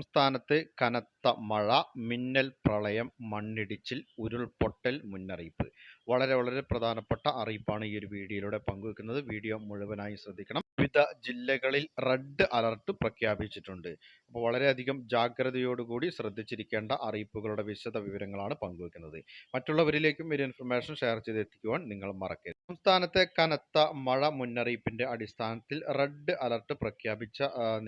സംസ്ഥാനത്ത് കനത്ത മഴ മിന്നൽ പ്രളയം മണ്ണിടിച്ചിൽ ഉരുൾപൊട്ടൽ മുന്നറിയിപ്പ്. വളരെ വളരെ പ്രധാനപ്പെട്ട അറിയിപ്പാണ് ഈ ഒരു വീഡിയോയിലൂടെ പങ്കുവെക്കുന്നത്. വീഡിയോ മുഴുവനായി ശ്രദ്ധിക്കണം. വിവിധ ജില്ലകളിൽ റെഡ് അലർട്ട് പ്രഖ്യാപിച്ചിട്ടുണ്ട്. അപ്പോൾ വളരെയധികം ജാഗ്രതയോടുകൂടി ശ്രദ്ധിച്ചിരിക്കേണ്ട അറിയിപ്പുകളുടെ വിശദ വിവരങ്ങളാണ് പങ്കുവെക്കുന്നത്. മറ്റുള്ളവരിലേക്കും ഒരു ഇൻഫർമേഷൻ ഷെയർ ചെയ്തെത്തിക്കുവാൻ നിങ്ങൾ മറക്കരുത്. സംസ്ഥാനത്തെ കനത്ത മഴ മുന്നറിയിപ്പിന്റെ അടിസ്ഥാനത്തിൽ റെഡ് അലർട്ട് പ്രഖ്യാപിച്ച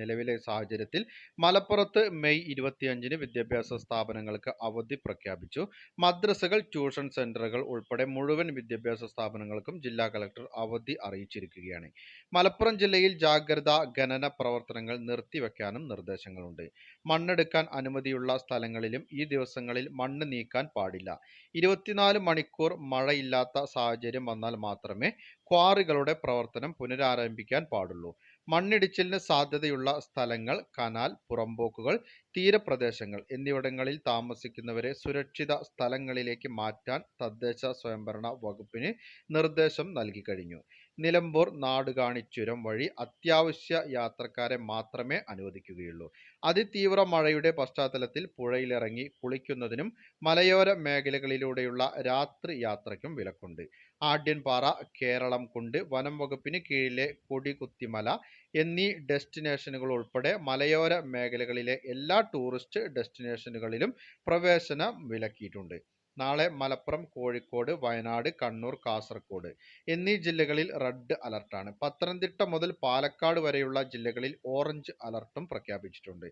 നിലവിലെ സാഹചര്യത്തിൽ മലപ്പുറത്ത് മെയ് ഇരുപത്തിയഞ്ചിന് വിദ്യാഭ്യാസ സ്ഥാപനങ്ങൾക്ക് അവധി പ്രഖ്യാപിച്ചു. മദ്രസകൾ ട്യൂഷൻ സെന്ററുകൾ ഉൾപ്പെടെ മുഴുവൻ വിദ്യാഭ്യാസ സ്ഥാപനങ്ങൾക്കും ജില്ലാ കളക്ടർ അവധി അറിയിച്ചിരിക്കുകയാണ്. മലപ്പുറം ജില്ലയിൽ ജാഗ്രതാ ഖനന പ്രവർത്തനങ്ങൾ നിർത്തിവെക്കാനും നിർദ്ദേശങ്ങളുണ്ട്. മണ്ണെടുക്കാൻ അനുമതിയുള്ള സ്ഥലങ്ങളിലും ഈ ദിവസങ്ങളിൽ മണ്ണ് നീക്കാൻ പാടില്ല. ഇരുപത്തിനാല് മണിക്കൂർ മഴയില്ലാത്ത സാഹചര്യം വന്നാൽ മാത്രമേ ക്വാറികളുടെ പ്രവർത്തനം പുനരാരംഭിക്കാൻ പാടുള്ളൂ. മണ്ണിടിച്ചിലിന് സാധ്യതയുള്ള സ്ഥലങ്ങൾ കനാൽ പുറമ്പോക്കുകൾ തീരപ്രദേശങ്ങൾ എന്നിവിടങ്ങളിൽ താമസിക്കുന്നവരെ സുരക്ഷിത സ്ഥലങ്ങളിലേക്ക് മാറ്റാൻ തദ്ദേശ സ്വയംഭരണ വകുപ്പിന് നിർദ്ദേശം നൽകി കഴിഞ്ഞു. നിലമ്പൂർ നാടുകാണി ചുരം വഴി അത്യാവശ്യ യാത്രക്കാരെ മാത്രമേ അനുവദിക്കുകയുള്ളൂ. അതിതീവ്ര മഴയുടെ പശ്ചാത്തലത്തിൽ പുഴയിലിറങ്ങി കുളിക്കുന്നതിനും മലയോര മേഖലകളിലൂടെയുള്ള രാത്രി യാത്രയ്ക്കും വിലക്കുണ്ട്. ആഢ്യൻപാറ കേരളം കുണ്ട് വനം വകുപ്പിന് കീഴിലെ കൊടികുത്തിമല എന്നീ ഡെസ്റ്റിനേഷനുകൾ ഉൾപ്പെടെ മലയോര മേഖലകളിലെ എല്ലാ ടൂറിസ്റ്റ് ഡെസ്റ്റിനേഷനുകളിലും പ്രവേശനം വിലക്കിയിട്ടുണ്ട്. നാളെ മലപ്പുറം കോഴിക്കോട് വയനാട് കണ്ണൂർ കാസർഗോഡ് എന്നീ ജില്ലകളിൽ റെഡ് അലർട്ടാണ്. പത്തനംതിട്ട മുതൽ പാലക്കാട് വരെയുള്ള ജില്ലകളിൽ ഓറഞ്ച് അലർട്ടും പ്രഖ്യാപിച്ചിട്ടുണ്ട്.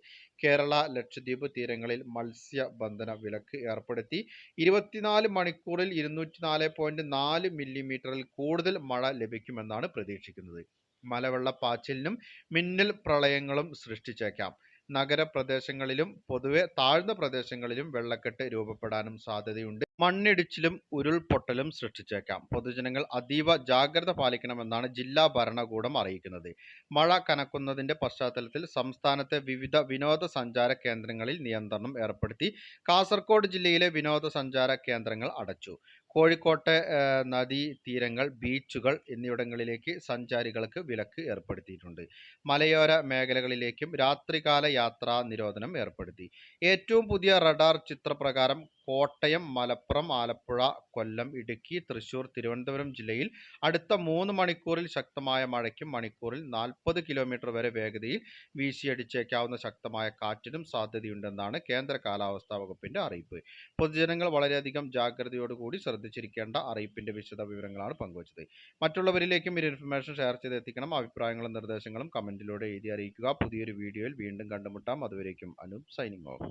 കേരള ലക്ഷദ്വീപ് തീരങ്ങളിൽ മത്സ്യബന്ധന വിലക്ക് ഏർപ്പെടുത്തി. ഇരുപത്തിനാല് മണിക്കൂറിൽ ഇരുന്നൂറ്റി മില്ലിമീറ്ററിൽ കൂടുതൽ മഴ ലഭിക്കുമെന്നാണ് പ്രതീക്ഷിക്കുന്നത്. മലവെള്ളപ്പാച്ചിലിനും മിന്നൽ പ്രളയങ്ങളും സൃഷ്ടിച്ചേക്കാം. നഗരപ്രദേശങ്ങളിലും പൊതുവെ താഴ്ന്ന പ്രദേശങ്ങളിലും വെള്ളക്കെട്ട് രൂപപ്പെടാനും സാധ്യതയുണ്ട്. മണ്ണിടിച്ചിലും ഉരുൾപൊട്ടലും സൃഷ്ടിച്ചേക്കാം. പൊതുജനങ്ങൾ അതീവ ജാഗ്രത പാലിക്കണമെന്നാണ് ജില്ലാ ഭരണകൂടം അറിയിക്കുന്നത്. മഴ കനക്കുന്നതിന്റെ പശ്ചാത്തലത്തിൽ സംസ്ഥാനത്തെ വിവിധ വിനോദസഞ്ചാര കേന്ദ്രങ്ങളിൽ നിയന്ത്രണം ഏർപ്പെടുത്തി കാസർഗോഡ് ജില്ലയിലെ വിനോദസഞ്ചാര കേന്ദ്രങ്ങൾ അടച്ചു. കോഴിക്കോട്ടെ നദീതീരങ്ങൾ തീരങ്ങൾ ബീച്ചുകൾ എന്നിവിടങ്ങളിലേക്ക് സഞ്ചാരികൾക്ക് വിലക്ക് ഏർപ്പെടുത്തിയിട്ടുണ്ട്. മലയോര മേഖലകളിലേക്കും രാത്രികാല യാത്രാ നിരോധനം ഏർപ്പെടുത്തി. ഏറ്റവും പുതിയ റഡാർ ചിത്രപ്രകാരം കോട്ടയം മലപ്പുറം ആലപ്പുഴ കൊല്ലം ഇടുക്കി തൃശൂർ തിരുവനന്തപുരം ജില്ലയിൽ അടുത്ത മൂന്ന് മണിക്കൂറിൽ ശക്തമായ മഴയ്ക്കും മണിക്കൂറിൽ നാൽപ്പത് കിലോമീറ്റർ വരെ വേഗതയിൽ വീശിയടിച്ചേക്കാവുന്ന ശക്തമായ കാറ്റിനും സാധ്യതയുണ്ടെന്നാണ് കേന്ദ്ര കാലാവസ്ഥാ വകുപ്പിന്റെ അറിയിപ്പ്. പൊതുജനങ്ങൾ വളരെയധികം ജാഗ്രതയോടുകൂടി ശ്രദ്ധിച്ചിരിക്കേണ്ട അറിയിപ്പിന്റെ വിശദ വിവരങ്ങളാണ് പങ്കുവച്ചത്. മറ്റുള്ളവരിലേക്കും ഈ ഇൻഫർമേഷൻ ഷെയർ ചെയ്ത് എത്തിക്കണം അഭിപ്രായങ്ങളും നിർദ്ദേശങ്ങളും കമന്റിലൂടെ എഴുതി അറിയിക്കുക. പുതിയൊരു വീഡിയോയിൽ വീണ്ടും കണ്ടുമുട്ടാം. അതുവരേക്കും അനൂപ് സൈനിങ് ഓഫ്